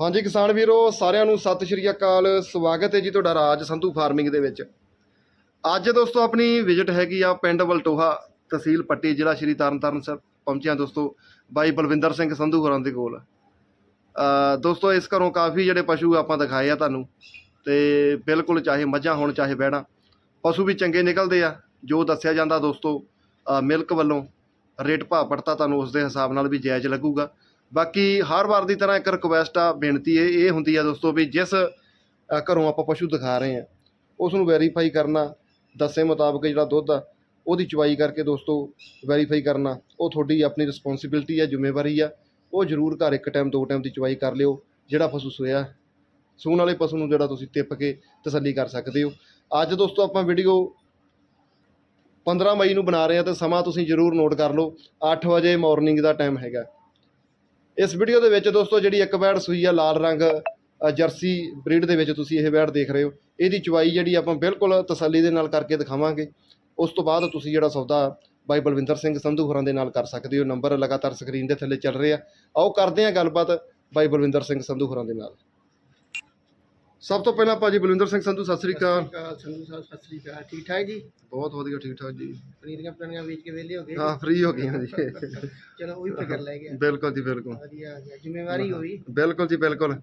ਹਾਂਜੀ ਕਿਸਾਨ ਵੀਰੋ, ਸਾਰਿਆਂ ਨੂੰ ਸਤਿ ਸ਼੍ਰੀ ਅਕਾਲ। ਸਵਾਗਤ ਹੈ ਜੀ ਤੁਹਾਡਾ ਰਾਜ ਸੰਧੂ ਫਾਰਮਿੰਗ ਦੇ ਵਿੱਚ। ਅੱਜ ਦੋਸਤੋ ਆਪਣੀ ਵਿਜ਼ਿਟ ਹੈਗੀ ਆ ਪਿੰਡ ਵਲਟੋਹਾ ਤਹਿਸੀਲ ਪੱਟੀ, ਜ਼ਿਲ੍ਹਾ ਸ਼੍ਰੀ ਤਰਨਤਾਰਨ ਸਾਹਿਬ ਪਹੁੰਚਿਆ ਦੋਸਤੋ ਬਾਈ ਬਲਵਿੰਦਰ ਸਿੰਘ ਸੰਧੂ ਹੋਰਾਂ ਦੇ ਕੋਲ। ਦੋਸਤੋ ਇਸ ਘਰੋਂ ਕਾਫੀ ਜਿਹੜੇ ਪਸ਼ੂ ਆਪਾਂ ਦਿਖਾਏ ਆ ਤੁਹਾਨੂੰ, ਤੇ ਬਿਲਕੁਲ ਚਾਹੇ ਮੱਝਾਂ ਹੋਣ, ਚਾਹੇ ਬਹਿਣਾ ਪਸ਼ੂ ਵੀ ਚੰਗੇ ਨਿਕਲਦੇ ਆ। ਜੋ ਦੱਸਿਆ ਜਾਂਦਾ ਦੋਸਤੋ ਮਿਲਕ ਵੱਲੋਂ ਰੇਟ ਭਾਅ ਪੜਤਾ ਤੁਹਾਨੂੰ ਉਸ ਦੇ ਹਿਸਾਬ ਨਾਲ ਵੀ ਜਾਇਜ਼ ਲੱਗੂਗਾ। ਬਾਕੀ ਹਰ ਵਾਰ ਦੀ ਤਰ੍ਹਾਂ ਇੱਕ ਰਿਕੁਐਸਟ ਆ, ਬੇਨਤੀ ਇਹ ਇਹ ਹੁੰਦੀ ਆ ਦੋਸਤੋ ਵੀ ਜਿਸ ਘਰੋਂ ਆਪਾਂ ਪਸ਼ੂ ਦਿਖਾ ਰਹੇ ਆ ਉਸ ਨੂੰ ਵੈਰੀਫਾਈ ਕਰਨਾ, ਦੱਸੇ ਮੁਤਾਬਕ ਜਿਹੜਾ ਦੁੱਧ ਆ, ਉਹਦੀ ਚੁਆਈ ਕਰਕੇ ਦੋਸਤੋ ਵੈਰੀਫਾਈ ਕਰਨਾ, ਉਹ ਤੁਹਾਡੀ ਆਪਣੀ ਰਿਸਪੌਂਸਿਬਿਲਟੀ ਆ, ਜ਼ਿੰਮੇਵਾਰੀ ਆ, ਉਹ ਜ਼ਰੂਰ ਘਰ ਇੱਕ ਟਾਈਮ ਦੋ ਟਾਈਮ ਦੀ ਚੁਆਈ ਕਰ ਲਿਓ, ਜਿਹੜਾ ਪਸ਼ੂ ਸੋਇਆ, ਸੂਣ ਵਾਲੇ ਪਸ਼ੂ ਨੂੰ ਜਿਹੜਾ ਤੁਸੀਂ ਟਿੱਪ ਕੇ ਤਸੱਲੀ ਕਰ ਸਕਦੇ ਹੋ। ਅੱਜ ਦੋਸਤੋ ਆਪਾਂ ਵੀਡੀਓ 15 ਮਈ ਨੂੰ ਬਣਾ ਰਹੇ ਹਾਂ ਤੇ ਸਮਾਂ ਤੁਸੀਂ ਜ਼ਰੂਰ ਨੋਟ ਕਰ ਲਓ 8 ਵਜੇ ਮਾਰਨਿੰਗ ਦਾ ਟਾਈਮ ਹੈਗਾ। ਇਸ ਵੀਡੀਓ ਦੇ ਵਿੱਚ ਦੋਸਤੋ ਜਿਹੜੀ ਇੱਕ ਬੈੜ ਸੂਈ ਆ, ਲਾਲ ਰੰਗ ਜਰਸੀ ਬਰੀਡ ਦੇ ਵਿੱਚ ਤੁਸੀਂ ਇਹ ਬੈੜ ਦੇਖ ਰਹੇ ਹੋ। ਇਹਦੀ ਚੁਆਈ ਜਿਹੜੀ ਆਪਾਂ ਬਿਲਕੁਲ ਤਸੱਲੀ ਦੇ ਨਾਲ ਕਰਕੇ ਦਿਖਾਵਾਂਗੇ। ਉਸ ਤੋਂ ਬਾਅਦ ਤੁਸੀਂ ਜਿਹੜਾ ਸੌਦਾ ਬਾਈ ਬਲਵਿੰਦਰ ਸਿੰਘ ਸੰਧੂ ਹੋਰਾਂ ਦੇ ਨਾਲ ਕਰ ਸਕਦੇ ਹੋ। ਨੰਬਰ ਲਗਾਤਾਰ ਸਕਰੀਨ ਦੇ ਥੱਲੇ ਚੱਲ ਰਿਹਾ। ਆਓ ਕਰਦੇ ਹਾਂ ਗੱਲਬਾਤ ਬਾਈ ਬਲਵਿੰਦਰ ਸਿੰਘ ਸੰਧੂ ਹੋਰਾਂ ਦੇ ਨਾਲ। ਸਭ ਤੋਂ ਪਹਿਲਾਂ ਭਾਜੀ ਬਲਵਿੰਦਰ ਸਿੰਘ ਸੰਧੂ ਸਤਿ ਸ੍ਰੀ ਅਕਾਲ। ਸੰਧੂ ਸਾਹਿਬ ਸਤਿ ਸ੍ਰੀ ਅਕਾਲ। ਠੀਕ ਠਾਕ ਜੀ? ਬਹੁਤ ਵਧੀਆ ਠੀਕ ਠਾਕ ਜੀ। ਪਨੀਰੀਆਂ ਪਨੀਰੀਆਂ ਵੇਚ ਕੇ ਵਿਹਲੇ ਹੋ ਗਏ ਹਾਂ ਫ੍ਰੀ ਹੋ ਗਈਆਂ ਜੀ। ਚਲੋ ਉਹ ਫਿਕਰ ਲੈ ਗਿਆ। ਬਿਲਕੁਲ ਜੀ ਬਿਲਕੁਲ। ਵਧੀਆ ਆ ਗਿਆ ਜ਼ਿੰਮੇਵਾਰੀ ਹੋਈ। ਬਿਲਕੁਲ ਜੀ ਬਿਲਕੁਲ।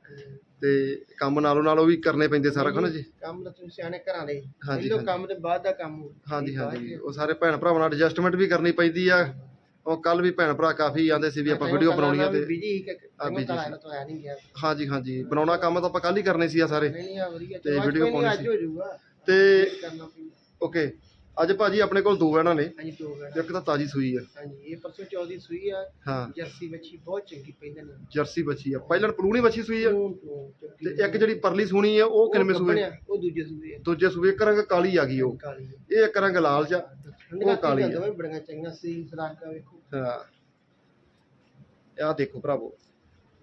ਤੇ ਕੰਮ ਨਾਲੋਂ ਨਾਲ ਉਹ ਵੀ ਕਰਨੇ ਪੈਂਦੇ ਸਾਰਾ ਕੁਝ ਜੀ। ਕੰਮ ਤਾਂ ਤੁਸੀਂ ਸਿਆਣੇ ਘਰਾਂ ਦੇ। ਹਾਂਜੀ। ਕੰਮ ਤੇ ਬਾਅਦ ਦਾ ਕੰਮ। ਹਾਂਜੀ ਹਾਂਜੀ। ਉਹ ਸਾਰੇ ਭੈਣ ਭਰਾਵਾਂ ਨਾਲ ਐਡਜਸਟਮੈਂਟ ਵੀ ਕਰਨੀ ਪੈਂਦੀ ਆ। ਉਹ ਕੱਲ ਵੀ ਭੈਣ ਭਰਾ ਕਾਫੀ ਆਂਦੇ ਸੀ ਵੀ ਆਪਾਂ ਵੀਡੀਓ ਬਣਾਉਣੀ ਆ ਤੇ ਬਿਜ਼ੀ ਕਿ ਤਾਂ ਨਹੀਂ ਗਿਆ ਹਾਂਜੀ ਹਾਂਜੀ। ਬਣਾਉਣਾ ਕੰਮ ਤਾਂ ਆਪਾਂ ਕੱਲ ਹੀ ਕਰਨੇ ਸੀ ਆ ਸਾਰੇ। ਨਹੀਂ ਨਹੀਂ ਆ ਵਧੀਆ। ਤੇ ਨਹੀਂ, ਪਾਉਣੀ ਸੀ। ਤੇ ਓਕੇ। ਅੱਜ ਭਾਜੀ ਆਪਣੇ ਕੋਲ ਦੋ ਵੈਣਾ ਨੇ। ਹਾਂਜੀ ਦੋ ਗੜਾ ਇੱਕ ਤਾਂ ਤਾਜੀ ਸੂਈ ਆ। ਹਾਂਜੀ ਇਹ ਪਰਸੋਂ ਚੌਦੀ ਸੂਈ ਆ। ਹਾਂ। ਜਰਸੀ ਬੱਚੀ ਬਹੁਤ ਚੰਗੀ ਪਹਿਲਾਂ ਨੇ। ਜਰਸੀ ਬੱਚੀ ਆ। ਪਹਿਲਾਂ ਪਲੂਣੀ ਬੱਚੀ ਸੂਈ ਆ। ਤੋਂ- ਇੱਕ ਜਿਹੜੀ ਪਰਲੀ ਸੂਣੀ ਆ ਉਹ ਸੂਏ? ਉਹ ਦੂਜੇ ਸੂਏ ਦੂਜੇ ਸੂਏ ਇੱਕ ਰੰਗ ਕਾਲੀ ਆ ਗਈ ਉਹ। ਇਹ ਇੱਕ ਰੰਗ ਲਾਲ ਚ। ਉਹ ਕਾਲੀ ਆ। ਬੜੀਆਂ ਚੰਗੀਆਂ ਸੀ। ਸਰਾਕਾ ਵੇਖੋ। ਹਾਂ ਆਹ ਦੇਖੋ ਭਰਾਵੋ।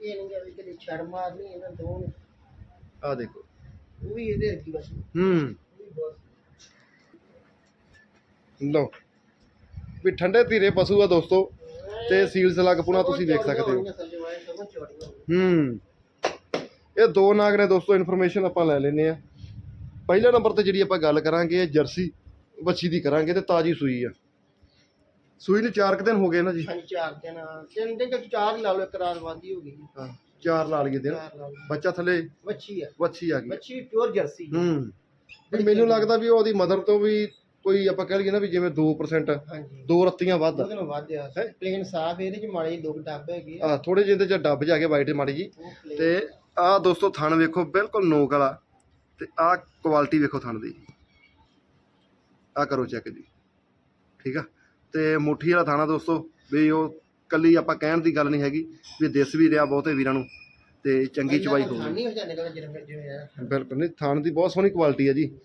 ਇਹ ਨਹੀਂ ਕਿ ਕਿਤੇ ਛੜ ਮਾਰਨੀ ਇਹਨਾਂ ਦੋ ਨੇ। ਆਹ ਦੇਖੋ। ਉਹ ਵੀ ਇਹਦੇ ਅੱਗੇ ਬਸ। ਹੂੰ। ਵੀ ਲਓ। ਵੀ ਠੰਡੇ ਧੀਰੇ ਪਸ਼ੂ ਆ ਦੋਸਤੋ ਤੇ ਸੀਲ ਸਲੱਗ ਪੁਣਾ ਤੁਸੀਂ ਵੇਖ ਸਕਦੇ ਹੋ। ਹੂੰ। ਇਹ ਦੋ ਨਾਗ ਨੇ ਦੋਸਤੋ ਇਨਫੋਰਮੇਸ਼ਨ ਆਪਾਂ ਲੈ ਲੈਨੇ ਆ ਪਹਿਲਾ ਨੰਬਰ ਤੇ ਜਿਹੜੀ ਆਪਾਂ ਗੱਲ ਕਰਾਂਗੇ ਇਹ ਜਰਸੀ ਬੱਚੀ ਦੀ ਕਰਾਂਗੇ ਤੇ ਤਾਜੀ ਸੂਈ ਆ। ਸੂਈ ਨੂੰ 4 ਕੁ ਦਿਨ ਹੋ ਗਏ ਨਾ ਜੀ। ਹਾਂਜੀ ਚਾਰ ਦਿਨ ਤਿੰਨ ਦਿਨ ਕਿ ਚਾਰ ਲਾ ਲਓ ਇੱਕ ਰਾਤ ਵਾਦੀ ਹੋ ਗਈ। ਹਾਂ ਚਾਰ ਲਾ ਲਈਏ ਦਿਨ। ਚਾਰ ਲਾ ਲਓ ਬੱਚਾ ਥੱਲੇ ਬੱਚੀ ਆ। ਵੱਛੀ ਆ ਗਈ। ਬੱਚੀ ਪਿਓਰ ਜਰਸੀ ਹੂੰ ਵੀ ਮੈਨੂੰ ਲੱਗਦਾ ਵੀ ਉਹਦੀ ਮਦਰ ਤੋਂ ਵੀ ਕੋਈ ਆਪਾਂ ਕਹਿ ਲਈਏ ਨਾ ਵੀ ਜਿਵੇਂ 2% ਹਾਂਜੀ। ਦੋ ਰੱਤੀਆਂ ਵੱਧ। ਉਹਦੇ ਨਾਲ ਵੱਧ ਆ। ਹੈਂ? ਪਲੇਨ ਸਾਫ਼ ਇਹਦੇ ਚ ਮਾੜੇ ਜਿਹੇ ਡੱਬ ਹੈਗੇ ਆ। ਆ ਥੋੜੇ ਜਿਹੇ ਚ ਡੱਬ ਜਾ ਕੇ ਵਾਈਟ ਮਾੜੀ ਜੀ ਉਹ plain ਤੇ ਆਹ ਦੋਸਤੋ ਥਣ ਵੇਖੋ ਬਿਲਕੁਲ ਨੋਕ ਵਾਲਾ। ਤੇ ਆਹ ਕੁਆਲਿਟੀ ਵੇਖੋ ਥਣ ਦੀ। ਆਹ ਕਰੋ ਚੈੱਕ ਜੀ। ਠੀਕ ਆ? ਤੇ ਮੁੱਠੀ ਵਾਲਾ ਥਾਣਾ ਦੋਸਤੋ ਵੀ ਉਹ ਕੱਲੀ ਆਪਾਂ ਕਹਿਣ ਦੀ ਗੱਲ ਨਹੀਂ ਹੈਗੀ ਵੀ ਦਿਸ ਵੀ ਰਿਹਾ ਬਹੁਤੇ ਵੀਰਾਂ ਨੂੰ ਤੇ ਚੰਗੀ ਚਵਾਈ ਹੋਊਗੀ। ਹੋ ਜਾਂਦੇ ਕਹਿੰਦਾ ਜਿਵੇਂ ਜਿਵੇਂ ਆ। ਬਿਲਕੁਲ ਨਹੀਂ ਥਾਣ ਦੀ ਬਹੁਤ ਸੋਹਣੀ ਕੁਆਲਿਟੀ ਹੈ ਜੀ।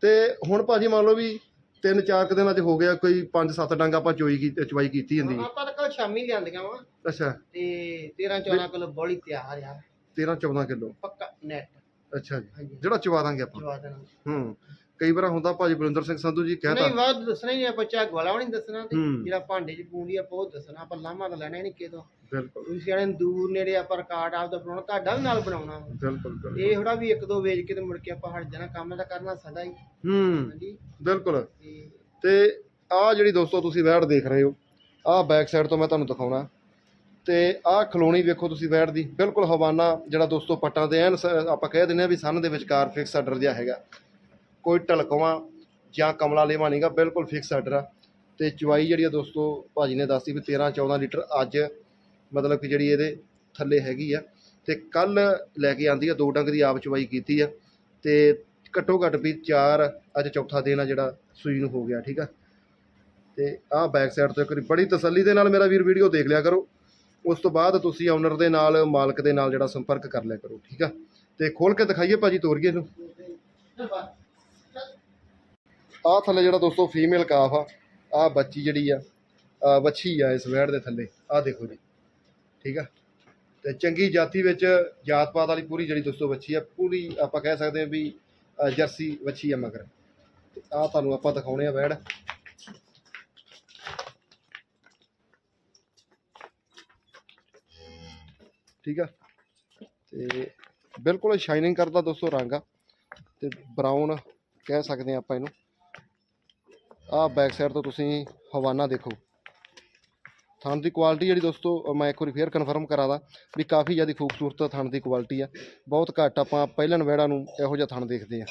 ਤੇ ਹੁਣ ਭਾਜੀ ਮੰਨ ਲਓ ਵੀ ਤਿੰਨ ਚਾਰ ਕੁ ਦਿਨਾਂ ਚ ਹੋ ਗਿਆ ਕੋਈ 5-7 ਡੰਗ ਆਪਾਂ ਚੋਈ ਕੀ ਚਵਾਈ ਕੀਤੀ ਹੁੰਦੀ ਆਪਾਂ ਤਾਂ ਕੱਲ ਸ਼ਾਮੀ ਲਿਆਂਦੀਆਂ ਵਾ। ਅੱਛਾ। ਤੇ 13 14 ਕਿਲੋ ਬੋਲੀ ਤਿਆਰ ਆ। 13-14 ਕਿਲੋ। ਪੱਕਾ ਨੈਟ। ਅੱਛਾ ਜੀ। ਹਾਂਜੀ। ਜਿਹੜਾ ਚਵਾ ਦਾਂਗੇ ਆਪਾਂ। ਜਵਾ ਦੇਣਾ ਹੂੰ। ਕਈ ਵਾਰ ਹੁੰਦਾ ਭਾਜੀ ਬਲਿੰਦਰ ਸਿੰਘ ਸੰਧੂ ਜੀ ਨਹੀਂ ਕਹਿਤਾ ਬਾਅਦ ਦੱਸਣਾ ਹੀ ਆ ਬੱਚਾ ਗਵਾਲਾ ਵੀ ਨਹੀਂ ਦੱਸਣਾ ਤੇ ਹੂੰ। ਜਿਹੜਾ ਭਾਂਡੇ 'ਚ ਪੂੰਦੀ ਆ ਬਹੁਤ ਦੱਸਣਾ ਆਪਾਂ ਲਾਮਾ ਤਾਂ ਲੈਣਾ ਹੀ ਨਹੀਂ ਕਿਤੋਂ ਬਿਲਕੁਲ। ਤੁਸੀਂ ਨੂੰ ਦੂਰ ਨੇੜੇ ਆਪਾਂ ਰਿਕਾਰਡ ਆਪਦਾ ਬਣਾਉਣਾ ਤੁਹਾਡਾ ਵੀ ਨਾਲ ਬਣਾਉਣਾ। ਵਾ। ਬਿਲਕੁਲ ਬਿਲਕੁਲ। ਇਹ ਥੋੜਾ ਵੀ ਇੱਕ ਦੋ ਵੇਚ ਕੇ ਤੇ ਮੁੜ ਕੇ ਆਪਾਂ ਹਟ ਜਾਣਾ ਕੰਮ ਤਾਂ ਕਰਨਾ ਸਦਾ ਹੀ। ਹੂੰ ਹਾਂਜੀ। ਬਿਲਕੁਲ। ਤੇ ਤੇ ਆਹ ਜਿਹੜੀ ਦੋਸਤੋ ਤੁਸੀਂ ਵੈੜ ਦੇਖ ਰਹੇ ਹੋ ਆਹ ਬੈਕ ਸਾਈਡ ਤੋਂ ਮੈਂ ਤੁਹਾਨੂੰ ਦਿਖਾਉਣਾ। ਤੇ ਆਹ ਖਲੋਣੀ ਵੇਖੋ ਤੁਸੀਂ ਵੈੜ ਦੀ ਬਿਲਕੁਲ ਹਵਾਨਾ ਜਿਹੜਾ ਦੋਸਤੋ ਪੱਟਾਂ ਦੇ ਐਨ ਸ- ਆਪਾਂ ਕਹਿ ਦਿੰਦੇ ਆ ਵੀ ਸੰਨ ਦੇ ਵਿਚਕਾਰ ਫਿਕਸ ਆਰਡਰ ਜਿਹਾ ਹੈਗਾ। ਕੋਈ ਢਲਕਵਾਂ ਜਾਂ ਕਮਲਾ ਲੇਵਾ ਨਹੀਂਗਾ, ਬਿਲਕੁਲ ਫਿਕਸ ਆਰਡਰ ਆ। ਤੇ ਚਵਾਈ ਜਿਹੜੀ ਆ ਦੋਸਤੋ, ਭਾਜੀ ਨੇ ਦੱਸੀ ਵੀ 13 14 ਲੀਟਰ ਅੱਜ ਮਤਲਬ ਕਿ ਜਿਹੜੀ ਇਹਦੇ ਥੱਲੇ ਹੈਗੀ ਆ। ਤੇ ਕੱਲ ਲੈ ਕੇ ਆਂਦੀ ਆ, ਦੋ ਡੰਗ ਦੀ ਆਪ ਚਵਾਈ ਕੀਤੀ ਆ। ਤੇ ਘੱਟੋ ਘੱਟ ਵੀ 4 ਅੱਜ ਚੌਥਾ ਦਿਨ ਆ ਜਿਹੜਾ ਸੂਈ ਨੂੰ ਹੋ ਗਿਆ, ਠੀਕ ਆ। ਤੇ ਆਹ ਬੈਕ ਸਾਈਡ ਤੋਂ ਇੱਕ ਬੜੀ ਤਸੱਲੀ ਦੇ ਨਾਲ ਮੇਰਾ ਵੀਰ ਵੀਡੀਓ ਦੇਖ ਲਿਆ ਕਰੋ। ਉਸ ਤੋਂ ਬਾਅਦ ਤੁਸੀਂ ਓਨਰ ਦੇ ਨਾਲ, ਮਾਲਕ ਦੇ ਨਾਲ ਜਿਹੜਾ ਸੰਪਰਕ ਕਰ ਲਿਆ ਕਰੋ, ਠੀਕ ਆ। ਤੇ ਖੋਲ ਕੇ ਦਿਖਾਈਏ ਭਾਜੀ ਤੋਰੀਏ ਨੂੰ। ਆਹ ਥੱਲੇ ਜਿਹੜਾ ਦੋਸਤੋ ਫੀਮੇਲ ਕਾਫ ਆ, ਆਹ ਬੱਚੀ ਜਿਹੜੀ ਆ, ਆਹ ਵੱਛੀ ਆ ਇਸ ਵੈੜ ਦੇ ਥੱਲੇ, ਆਹ ਦੇਖੋ ਜੀ, ਠੀਕ ਆ? ਤੇ ਚੰਗੀ ਜਾਤੀ ਵਿੱਚ ਜਾਤ ਪਾਤ ਵਾਲੀ ਪੂਰੀ ਜਿਹੜੀ ਦੋਸਤੋ ਵੱਛੀ ਆ, ਪੂਰੀ ਆਪਾਂ ਕਹਿ ਸਕਦੇ ਆ ਵੀ ਜਰਸੀ ਵੱਛੀ ਆ ਮਗਰ। ਤੇ ਆਹ ਤੁਹਾਨੂੰ ਆਪਾਂ ਦਿਖਾਉਣੇ ਆ ਵੈੜ। ਠੀਕ ਆ? ਤੇ ਬਿਲਕੁਲ ਸ਼ਾਈਨਿੰਗ ਕਰਦਾ ਦੋਸਤੋ ਰੰਗ ਆ, ਤੇ ਬਰਾਊਨ ਕਹਿ ਸਕਦੇ ਆ ਆਪਾਂ ਇਹਨੂੰ। ਆਹ ਬੈਕ ਸਾਈਡ ਤੋਂ ਤੁਸੀਂ ਹਵਾਨਾ ਦੇਖੋ। ਥਣ ਦੀ ਕੁਆਲਿਟੀ ਜਿਹੜੀ ਦੋਸਤੋ ਮੈਂ ਇੱਕ ਵਾਰੀ ਫੇਰ ਕਨਫਰਮ ਕਰਾਦਾ ਵੀ ਕਾਫੀ ਜ਼ਿਆਦਾ ਖੂਬਸੂਰਤ ਥਣ ਦੀ ਕੁਆਲਿਟੀ ਆ। ਬਹੁਤ ਘੱਟ ਆਪਾਂ ਪਹਿਲਣ ਵੈੜਾ ਨੂੰ ਇਹੋ ਜਿਹਾ ਥਣ ਦੇਖਦੇ ਆ।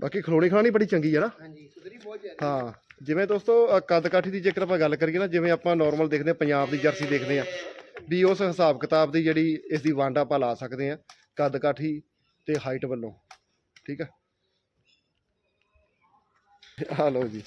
ਬਾਕੀ ਖਲੋਣੀ ਖਾਣੀ ਬੜੀ ਚੰਗੀ ਆ ਨਾ। ਹਾਂਜੀ ਸੁਧਰੀ ਬਹੁਤ ਜ਼ਿਆਦਾ। ਹਾਂ ਜਿਵੇਂ ਦੋਸਤੋ ਕੱਦ ਕਾਠੀ ਦੀ ਜੇਕਰ ਆਪਾਂ ਗੱਲ ਕਰੀਏ ਨਾ ਜਿਵੇਂ ਆਪਾਂ ਨਾਰਮਲ ਦੇਖਦੇ ਹਾਂ ਪੰਜਾਬ ਦੀ ਜਰਸੀ ਦੇਖਦੇ ਆ ਵੀ ਉਸ ਹਿਸਾਬ ਕਿਤਾਬ ਦੀ ਜਿਹੜੀ ਇਸ ਦੀ ਵੰਡ ਆਪਾਂ ਲਾ ਸਕਦੇ ਆ ਕੱਦ ਕਾਠੀ ਤੇ ਹਾਈਟ ਵੱਲੋਂ। ਠੀਕ ਆ? ਆ ਲਓ ਜੀ।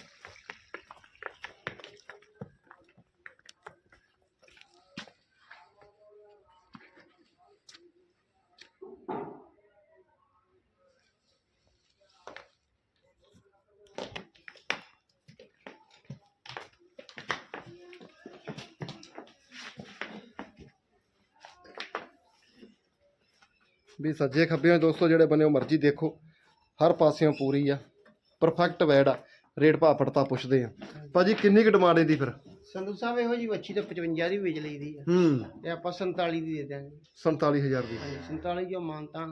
ਵੀ ਸੱਜੇ ਖੱਬੇ ਦੋਸਤੋ ਜਿਹੜੇ ਬਣੇ ਉਹ ਮਰਜ਼ੀ ਦੇਖੋ। ਹਰ ਪਾਸਿਓਂ ਪੂਰੀ ਆ ਪਰਫੈਕਟ ਵੈੜ ਆ ਰੇਟ ਭਾਅ ਫੜਤਾ ਪੁੱਛਦੇ ਆ। ਭਾਜੀ ਕਿੰਨੀ ਕੁ ਡਿਮਾਂਡ ਇਹਦੀ ਫਿਰ? ਸੰਧੂ ਸਾਹਿਬ ਇਹੋ ਜੀ ਵੱਛੀ ਤਾਂ 55 ਦੀ ਵੇਚ ਲਈਦੀ ਆ। ਹੂੰ। ਤੇ ਆਪਾਂ 47 ਦੀ ਦੇ ਦਿਆਂਗੇ। 47000 ਦੀ। ਹਾਂਜੀ 47 ਜੋ ਮਾਨਤਾ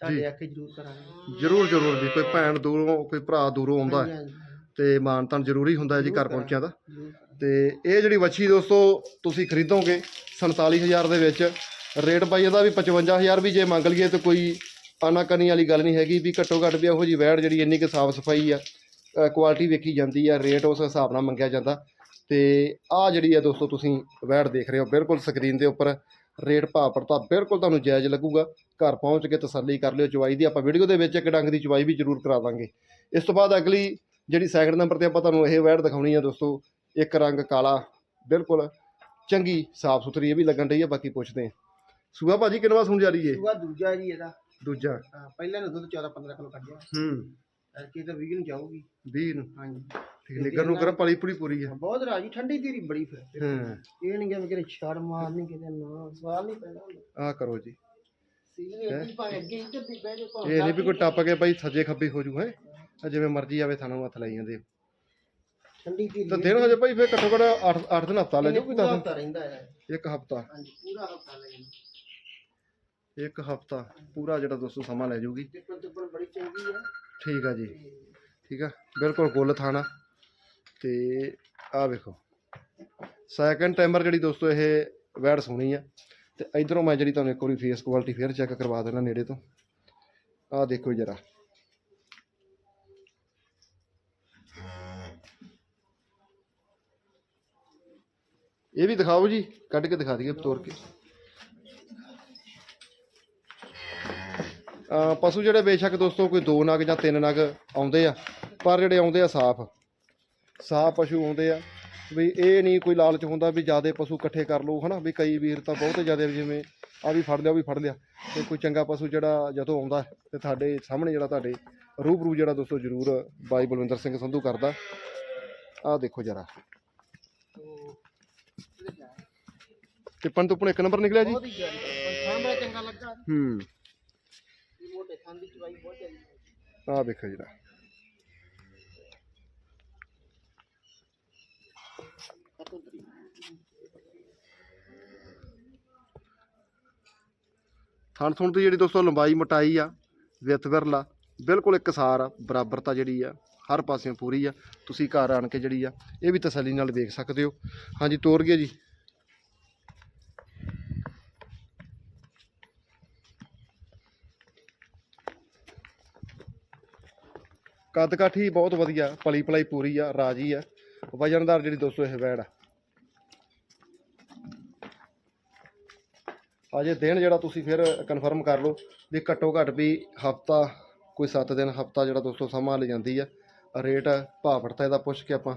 ਤੁਹਾਡੇ ਆਖੇ ਜ਼ਰੂਰ ਕਰਾਂਗੇ। ਜ਼ਰੂਰ ਜ਼ਰੂਰ ਜੀ ਕੋਈ ਭੈਣ ਦੂਰੋਂ ਕੋਈ ਭਰਾ ਦੂਰੋਂ ਆਉਂਦਾ ਹੈ। ਹਾਂਜੀ, ਤੇ ਮਾਨਤਨ ਜ਼ਰੂਰੀ ਹੁੰਦਾ ਹੈ ਜੀ ਘਰ ਪਹੁੰਚਿਆ ਦਾ। ਜ਼ਰੂਰ ਕਰਾਂਗੇ। ਤੇ ਇਹ ਜਿਹੜੀ ਵੱਛੀ ਦੋਸਤੋ ਤੁਸੀਂ ਖਰੀਦੋਗੇ 47000 ਦੇ ਵਿੱਚ ਰੇਟ ਬਾਈ ਇਹਦਾ ਵੀ 55000 ਵੀ ਜੇ ਮੰਗ ਲਈਏ ਤੇ ਕੋਈ ਆਨਾਕਾਨੀ ਵਾਲੀ ਗੱਲ ਨਹੀਂ ਹੈਗੀ ਵੀ ਘੱਟੋ ਘੱਟ ਵੀ ਇਹੋ ਜੀ ਵੈੜ ਜਿਹੜੀ ਇੰਨੀ ਕੁ ਸਾਫ਼ ਸਫ਼ਾਈ ਆ ਕੁਆਲਿਟੀ ਵੇਖੀ ਜਾਂਦੀ ਆ ਰੇਟ ਉਸ ਹਿਸਾਬ ਨਾਲ ਮੰਗਿਆ ਜਾਂਦਾ। ਤੇ ਆਹ ਜਿਹੜੀ ਆ ਦੋਸਤੋ ਤੁਸੀਂ ਵੈੜ ਦੇਖ ਰਹੇ ਹੋ, ਬਿਲਕੁਲ ਸਕਰੀਨ ਦੇ ਉੱਪਰ ਰੇਟ ਭਾਅ ਪੜਤਾ ਬਿਲਕੁਲ ਤੁਹਾਨੂੰ ਜਾਇਜ਼ ਲੱਗੂਗਾ। ਘਰ ਪਹੁੰਚ ਕੇ ਤਸੱਲੀ ਕਰ ਲਿਓ ਚਵਾਈ ਦੀ, ਆਪਾਂ ਵੀਡੀਓ ਦੇ ਵਿੱਚ ਇੱਕ ਡੰਗ ਦੀ ਚਵਾਈ ਵੀ ਜ਼ਰੂਰ ਕਰਾ ਦਾਂਗੇ। ਇਸ ਤੋਂ ਬਾਅਦ ਅਗਲੀ ਜਿਹੜੀ ਸੈਕਿੰਡ ਨੰਬਰ ਤੇ ਆਪਾਂ ਤੁਹਾਨੂੰ ਇਹ ਵੈੜ ਦਿਖਾਉਣੀ ਆ ਦੋਸਤੋ, ਇੱਕ ਰੰਗ ਕਾਲਾ, ਬਿਲਕੁਲ ਚੰਗੀ, ਸਾਫ਼ ਸੁਥਰੀ ਇਹ ਵੀ ਲੱਗਣ ਰਹੀ ਹੈ ਬਾਕੀ ਪੁੱਛਦੇ ਆ ਸੂਆ ਭਾਜੀ ਕਿੰਨਵਾ ਸੁਣ ਜਾ ਰਹੀ ਏ? ਸੂਆ ਦੂਜਾ ਜੀ ਇਹਦਾ ਦੂਜਾ। ਹਾਂ, ਪਹਿਲਾਂ ਨੂੰ ਦੁੱਧ 14 15 ਕਿਲੋ ਕੱਢਿਆ। ਹੂੰ। ਐਰਕੀ ਤਾਂ 20 ਨੂੰ ਜਾਊਗੀ। 20 ਨੂੰ। ਹਾਂਜੀ। ਠੀਕ ਨਿਗਰ ਨੂੰ ਕਰ ਪਲੀ ਪੂਰੀ ਪੂਰੀ ਹੈ ਬਹੁਤ ਰਾਜੀ ਠੰਡੀ ਤੇਰੀ ਬੜੀ ਫਿਰ। ਹਾਂ। ਇਹ ਨਹੀਂ ਕਿ ਕਿਤੇ ਛੜ ਮਾਰਨੀ ਕਿਤੇ ਨਾ ਸਵਾਲ ਨਹੀਂ ਹੁੰਦਾ। ਆ ਕਰੋ ਜੀ। ਦੀ ਜਾਓ ਇਹ ਨਹੀਂ ਵੀ ਕੋਈ ਟੱਪ ਕੇ ਭਾਈ ਸੱਜੇ ਖੱਬੇ ਹੋ ਜੂ ਹੈ? ਜਿਵੇਂ ਮਰਜ਼ੀ ਆਵੇ ਸਾਨੂੰ ਹੱਥ ਲਾਈ ਜਾਂਦੇ ਠੰਡੀ ਤੇਰੀ ਤਾਂ ਦਿਨ ਹਜੇ ਭਾਈ ਫੇਰ ਘੱਟੋ ਘੱਟ 8 8 ਦਿਨ ਹਫਤਾ ਲੈ ਜਾਓ ਕੋਈ ਹੈ ਇੱਕ ਹਫਤਾ। ਹਾਂਜੀ ਪੂਰਾ ਹਫਤਾ ਲੈ ਜਾਂਦਾ ਇੱਕ ਹਫਤਾ, ਪੂਰਾ ਜਿਹੜਾ ਦੋਸਤੋ ਸਮਾਂ ਲੈ ਜਾਊਗੀ ਠੀਕ ਆ ਜੀ। ਠੀਕ ਆ? ਬਿਲਕੁਲ ਗੁੱਲ ਥਾਣਾ। ਤੇ ਆ ਵੇਖੋ। ਸੈਕੰਡ ਟਾਈਮਰ ਜਿਹੜੀ ਦੋਸਤੋ ਇਹ ਵੈੜ ਸੋਹਣੀ ਆ। ਤੇ ਇਧਰੋਂ ਮੈਂ ਜਿਹੜੀ ਤੁਹਾਨੂੰ ਇੱਕ ਵਾਰੀ ਫੇਸ ਕੁਆਲਿਟੀ ਫੇਰ ਚੈੱਕ ਕਰਵਾ ਦੇਣਾ ਨੇੜੇ ਤੋਂ। ਆ ਦੇਖੋ ਜਰਾ। ਇਹ ਵੀ ਦਿਖਾਓ ਜੀ। ਕੱਢ ਕੇ ਦਿਖਾ ਦਈਏ ਤੋੜ ਕੇ। ਪਸ਼ੂ ਜਿਹੜੇ ਬੇਸ਼ੱਕ ਦੋਸਤੋ ਕੋਈ ਦੋ ਨਗ ਜਾਂ ਤਿੰਨ ਨਗ ਆਉਂਦੇ ਆ ਪਰ ਜਿਹੜੇ ਆਉਂਦੇ ਆ ਸਾਫ਼। ਸਾਫ਼ ਪਸ਼ੂ ਆਉਂਦੇ ਆ ਵੀ ਇਹ ਨਹੀਂ ਕੋਈ ਲਾਲਚ ਹੁੰਦਾ ਵੀ ਜਿਆਦੇ ਪਸ਼ੂ ਇਕੱਠੇ ਕਰ ਲਓ ਹਨਾ? ਵੀ ਕਈ ਵੀਰ ਤਾਂ ਬਹੁਤ ਜ਼ਿਆਦਾ ਜਿਵੇਂ ਆ ਵੀ ਫੜ ਲਿਆ ਵੀ ਫੜ ਲਿਆ। ਤੇ ਕੋਈ ਚੰਗਾ ਪਸ਼ੂ ਜਿਹੜਾ ਜਦੋਂ ਆਉਂਦਾ ਤੇ ਤੁਹਾਡੇ ਸਾਹਮਣੇ ਜਿਹੜਾ ਤੁਹਾਡੇ ਰੂਬਰੂ ਜਿਹੜਾ ਦੋਸਤੋ ਜ਼ਰੂਰ ਬਾਈ ਬਲਵਿੰਦਰ ਸਿੰਘ ਸੰਧੂ ਕਰਦਾ। ਆਹ ਦੇਖੋ ਜਰਾ। ਟਿੱਪਣ ਤੋਂ ਇੱਕ ਨੰਬਰ ਨਿਕਲਿਆ ਜੀ? ਬਹੁਤ ਹੀ ਚੰਗਾ ਲੱਗਾ। ਹੂੰ। ਇਹ ਦੀ ਚਵਾਈ ਬਹੁਤ ਚੰਗੀ ਆਹ ਵੇਖੋ ਜਰਾ ਥਣ ਥੁਣ ਦੀ ਜਿਹੜੀ ਦੋਸਤੋ ਲੰਬਾਈ ਮੋਟਾਈ ਆ ਵਿੱਥ ਵਿਰਲਾ, ਬਿਲਕੁਲ ਇੱਕਸਾਰ ਆ, ਬਰਾਬਰਤਾ ਜਿਹੜੀ ਆ, ਹਰ ਪਾਸਿਓਂ ਪੂਰੀ ਆ। ਤੁਸੀਂ ਘਰ ਆਣ ਕੇ ਜਿਹੜੀ ਆ, ਇਹ ਵੀ ਤਸੱਲੀ ਨਾਲ ਵੇਖ ਸਕਦੇ ਹੋ। ਹਾਂਜੀ, ਤੋਰ ਗਿਆ ਜੀ। ਕੱਦ ਕਾਠੀ ਬਹੁਤ ਵਧੀਆ ਪਲੀ ਪਲਾਈ ਪੂਰੀ ਆ ਰਾਜੀ ਆ। ਵਜਨਦਾਰ ਜਿਹੜੀ ਦੋਸਤੋ ਇਹ ਵੈੜ ਆ। ਅਜੇ ਦਿਨ ਜਿਹੜਾ ਤੁਸੀਂ ਫਿਰ ਕਨਫਰਮ ਕਰ ਲਓ ਵੀ ਘੱਟੋ ਘੱਟ ਵੀ ਹਫਤਾ ਕੋਈ 7 ਦਿਨ ਹਫਤਾ ਜਿਹੜਾ ਦੋਸਤੋ ਸਮਾਂ ਲੈ ਜਾਂਦੀ ਆ। ਰੇਟ ਭਾਅ ਫੜਤਾ ਇਹਦਾ ਪੁੱਛ ਕੇ ਆਪਾਂ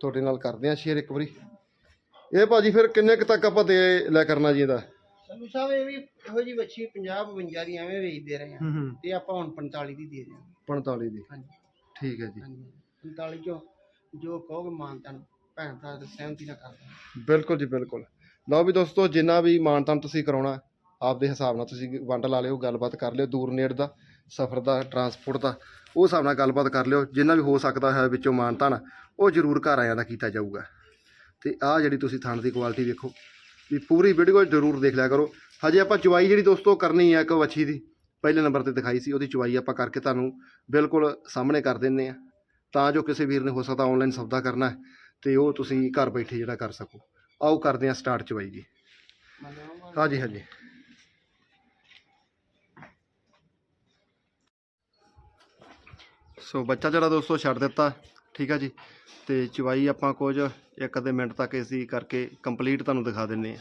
ਤੁਹਾਡੇ ਨਾਲ ਕਰਦੇ ਆ ਸ਼ੇਅਰ ਇੱਕ ਵਾਰੀ। ਇਹ ਭਾਜੀ ਫਿਰ ਕਿੰਨੇ ਕੁ ਤੱਕ ਆਪਾਂ ਦੇ ਲੈ ਕਰਨਾ ਜੀ ਇਹਦਾ? ਸੰਧੂ ਸਾਹਿਬ ਇਹ ਵੀ ਇਹੋ ਜੀ ਵੱਛੀ 50 52 ਦੀ ਐਵੇਂ ਵੇਚਦੇ ਰਹੇ ਆ ਤੇ ਆਪਾਂ ਹੁਣ 45 ਦੀ ਦੇ ਦਿਆਂਗੇ। 45 ਦੀ। ਹਾਂਜੀ। ਠੀਕ ਹੈ ਜੀ। ਹਾਂਜੀ। 45 ਚੋਂ ਜੋ ਕਹੋਗੇ ਮਾਨਤਨ ਭੈਣ ਭਰਾ ਤੇ ਸਹਿਮਤੀ ਨਾਲ ਕਰਦਾ ਬਿਲਕੁਲ ਜੀ ਬਿਲਕੁਲ। ਲਓ ਵੀ ਦੋਸਤੋ ਜਿੰਨਾ ਵੀ ਮਾਨਤਾਨ ਤੁਸੀਂ ਕਰਾਉਣਾ ਆਪਦੇ ਹਿਸਾਬ ਨਾਲ ਤੁਸੀਂ ਵੰਡ ਲਾ ਲਿਓ ਗੱਲਬਾਤ ਕਰ ਲਿਓ ਦੂਰ ਨੇੜ ਦਾ ਸਫ਼ਰ ਦਾ ਟਰਾਂਸਪੋਰਟ ਦਾ ਉਹ ਹਿਸਾਬ ਨਾਲ ਗੱਲਬਾਤ ਕਰ ਲਿਓ। ਜਿੰਨਾ ਵੀ ਹੋ ਸਕਦਾ ਹੈ ਵਿੱਚੋਂ ਮਾਨਤਾਨ ਉਹ ਜ਼ਰੂਰ ਘਰ ਆਇਆਂ ਦਾ ਕੀਤਾ ਜਾਊਗਾ। ਤੇ ਆਹ ਜਿਹੜੀ ਤੁਸੀਂ ਥਣ ਦੀ ਕੁਆਲਿਟੀ ਵੇਖੋ ਵੀ ਪੂਰੀ ਵੀਡੀਓ ਜ਼ਰੂਰ ਦੇਖ ਲਿਆ ਕਰੋ। ਹਜੇ ਆਪਾਂ ਚੁਆਈ ਜਿਹੜੀ ਦੋਸਤੋ ਕਰਨੀ ਹੈ ਇੱਕ ਵੱਛੀ ਦੀ ਪਹਿਲੇ ਨੰਬਰ ਤੇ ਦਿਖਾਈ ਸੀ, ਉਹਦੀ ਚੁਆਈ ਆਪਾਂ ਕਰਕੇ ਤੁਹਾਨੂੰ ਬਿਲਕੁਲ ਸਾਹਮਣੇ ਕਰ ਦਿੰਨੇ ਆ ਤਾਂ ਜੋ ਕਿਸੇ ਵੀਰ ਨੇ ਹੋ ਸਕਦਾ ਆਨਲਾਈਨ ਸੌਦਾ ਕਰਨਾ ਹੈ, ਤੇ ਉਹ ਤੁਸੀਂ ਘਰ ਬੈਠੇ ਜਿਹੜਾ ਕਰ ਸਕੋ। ਆਓ ਕਰਦੇ ਆ ਸਟਾਰਟ ਚੁਆਈ ਜੀ ਹਾਂਜੀ ਹਾਂਜੀ। ਸੋ ਬੱਚਾ ਜਿਹੜਾ ਦੋਸਤੋ ਛੱਡ ਦਿੱਤਾ, ਠੀਕ ਆ ਜੀ। ਤੇ ਚਵਾਈ ਆਪਾਂ ਕੁਝ ਇੱਕ ਅੱਧੇ ਮਿੰਟ ਤੱਕ ਅਸੀਂ ਕਰਕੇ ਕੰਪਲੀਟ ਤੁਹਾਨੂੰ ਦਿਖਾ ਦਿੰਨੇ ਆ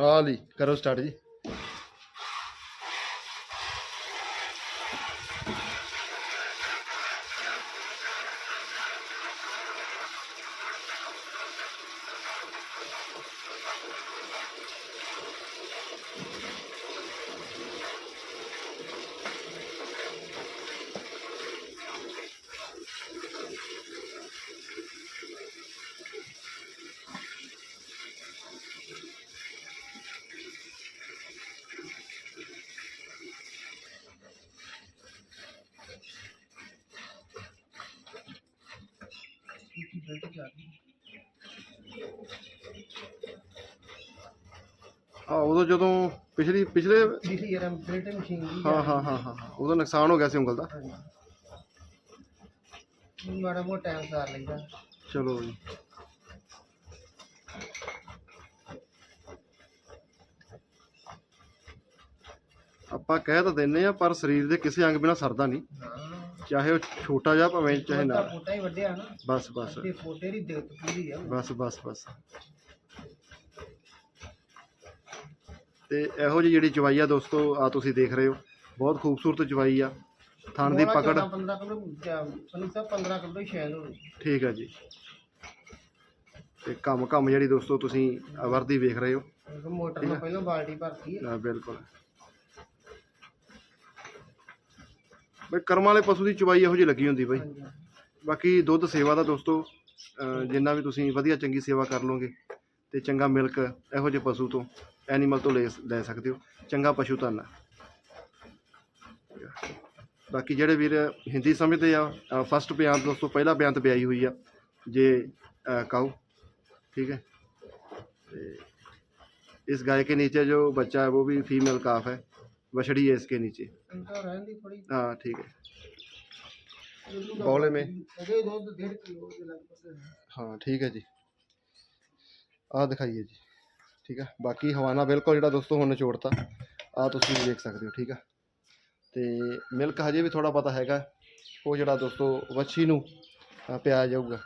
ਆ ਲਈ ਕਰੋ ਸਟਾਰਟ ਜੀ। ਆ ਉਦੋਂ ਜਦੋਂ ਪਿਛਲੀ ਪਿਛਲੇ ਜੀ ਯਾਰ ਬੈਲਟ ਮਸ਼ੀਨ ਦੀ ਹਾਂ ਹਾਂ ਹਾਂ ਹਾਂ ਹਾਂ, ਉਦੋਂ ਨੁਕਸਾਨ ਹੋ ਗਿਆ ਸੀ ਉਂਗਲ ਦਾ। ਹਾਂਜੀ। ਮਾੜਾ ਮੋਟਾ ਟਾਈਮ ਸਾਰ ਲੈਂਦਾ ਚਲੋ ਜੀ। ਆਪਾਂ ਕਹਿ ਤਾਂ ਦਿੰਨੇ ਆ ਪਰ ਸਰੀਰ ਦੇ ਕਿਸੇ ਅੰਗ ਬਿਨਾ ਸਰਦਾ ਨਹੀਂ। ਹਾਂ। ਚਾਹੇ ਉਹ ਛੋਟਾ ਜਿਹਾ ਭਾਵੇਂ ਚਾਹੇ ਨਾ ਫੋਟਾ ਹੀ ਵੱਡਿਆ ਨਾ ਬਸ ਬਸ। ਤੇ ਫੋਟੇ ਦੀ ਦਿੱਕਤ ਪੂਰੀ ਆ। ਬਸ ਬਸ ਬਸ। ਤੇ ਇਹੋ ਜਿਹੀ ਜਿਹੜੀ ਚਵਾਈ ਆ ਦੋਸਤੋ ਆ ਤੁਸੀਂ ਦੇਖ ਰਹੇ ਹੋ। ਬਹੁਤ ਖੂਬਸੂਰਤ ਚਵਾਈ ਆ। ਥਣ ਦੀ ਪਕੜ। 15 ਕਿਲੋ ਸੁਣੀ ਸਾਹਿਬ 15 ਕਿਲੋ ਹੀ ਸ਼ਾਇਦ ਹੋਵੇ ਠੀਕ ਹੈ ਜੀ। ਤੇ ਕੰਮ ਕੰਮ ਜਿਹੜੀ ਦੋਸਤੋ ਤੁਸੀਂ ਵਰਦੀ ਵੇਖ ਰਹੇ ਹੋ। ਮੋਟਰ ਨਾਲ ਪਹਿਲਾਂ ਬਾਲਟੀ ਭਰਤੀ ਹੈ ਆ ਬਿਲਕੁਲ। ਬਈ ਕਰਮ ਵਾਲੇ ਪਸ਼ੂ ਦੀ ਚਵਾਈ ਇਹੋ ਜਿਹੀ ਲੱਗੀ ਹੁੰਦੀ ਬਈ। ਬਾਕੀ ਦੁੱਧ ਸੇਵਾ ਦਾ ਦੋਸਤੋ ਜਿੰਨਾ ਵੀ ਤੁਸੀਂ ਵਧੀਆ ਚੰਗੀ ਸੇਵਾ ਕਰ ਲਓਗੇ ਤੇ ਚੰਗਾ ਮਿਲਕ ਇਹੋ ਜਿਹੇ ਪਸ਼ੂ ਤੋਂ ਐਨੀਮਲ ਤੋਂ ਲੈ ਲੈ ਸਕਦੇ ਹੋ ਚੰਗਾ ਪਸ਼ੂ ਧਨ ਹੈ ਬਾਕੀ ਜਿਹੜੇ ਵੀਰ ਹਿੰਦੀ ਸਮਝਦੇ ਆ ਫਸਟ ਬਿਆਨ ਦੋਸਤੋ ਪਹਿਲਾ ਬਿਆਨ ਤੇ ਬਿਆਈ ਹੋਈ ਆ ਜੇ ਅਹ, ਕਾਊ ठीक है ते इस गाय के नीचे जो बच्चा है वो भी फीमेल काफ है बछड़ी है इसके नीचे ਅੰਤਾ ਰਹਿੰਦੀ ਥੋੜੀ हाँ ठीक है ਬੌਲੇ ਮੇ। ਅਜੇ ਦੁੱਧ 1.5 ਕਿਲੋ ਦੇ ਲਗਭਗ ਹੈ। हाँ ठीक है जी ਆ ਦਿਖਾਈਏ ਜੀ ਠੀਕ ਆ? ਬਾਕੀ ਹਵਾਨਾ ਬਿਲਕੁਲ ਜਿਹੜਾ ਦੋਸਤੋ ਹੁਣ ਨਿਚੋੜਤਾ ਆ ਤੁਸੀਂ ਦੇਖ ਸਕਦੇ ਹੋ, ਠੀਕ ਆ? ਤੇ ਮਿਲਕ ਹਜੇ ਵੀ ਥੋੜਾ ਪਤਾ ਹੈਗਾ, ਉਹ ਜਿਹੜਾ ਦੋਸਤੋ ਵੱਛੀ ਨੂੰ ਪਿਆ ਜਾਊਗਾ।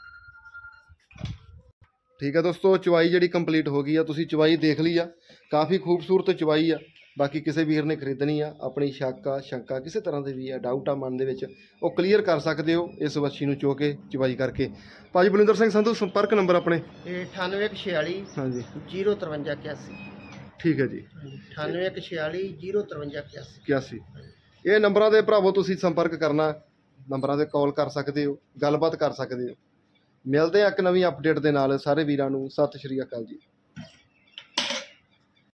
ਠੀਕ ਆ ਦੋਸਤੋ, ਚਵਾਈ ਜਿਹੜੀ ਕੰਪਲੀਟ ਹੋ ਗਈ ਆ, ਤੁਸੀਂ ਚਵਾਈ ਦੇਖ ਲਈ ਆ, ਕਾਫੀ ਖੂਬਸੂਰਤ ਚਵਾਈ ਆ। ਬਾਕੀ ਕਿਸੇ ਵੀਰ ਨੇ ਖਰੀਦਣੀ ਆ ਆਪਣੀ ਸ਼ੱਕ ਆ ਸ਼ੰਕਾ ਕਿਸੇ ਤਰ੍ਹਾਂ ਦੇ ਵੀ ਆ ਡਾਊਟ ਆ ਮਨ ਦੇ ਵਿੱਚ ਉਹ ਕਲੀਅਰ ਕਰ ਸਕਦੇ ਹੋ ਇਸ ਵੱਛੀ ਨੂੰ ਚੋ ਕੇ ਚਵਾਈ ਕਰਕੇ। ਭਾਜੀ ਬਲਿੰਦਰ ਸਿੰਘ ਸੰਧੂ ਸੰਪਰਕ ਨੰਬਰ ਆਪਣੇ? ਇਹ 9846 ਹਾਂਜੀ। 05381 ਠੀਕ ਹੈ ਜੀ। 9846 05381 81 ਇਹ ਨੰਬਰਾਂ ਦੇ ਭਰਾਵੋ ਤੁਸੀਂ ਸੰਪਰਕ ਕਰਨਾ ਨੰਬਰਾਂ ਤੇ ਕਾਲ ਕਰ ਸਕਦੇ ਹੋ ਗੱਲਬਾਤ ਕਰ ਸਕਦੇ ਹੋ। ਮਿਲਦੇ ਆ ਇੱਕ ਨਵੀਂ ਅਪਡੇਟ ਦੇ ਨਾਲ ਸਾਰੇ ਵੀਰਾਂ ਨੂੰ ਸਤਿ ਸ਼੍ਰੀ ਅਕਾਲ ਜੀ।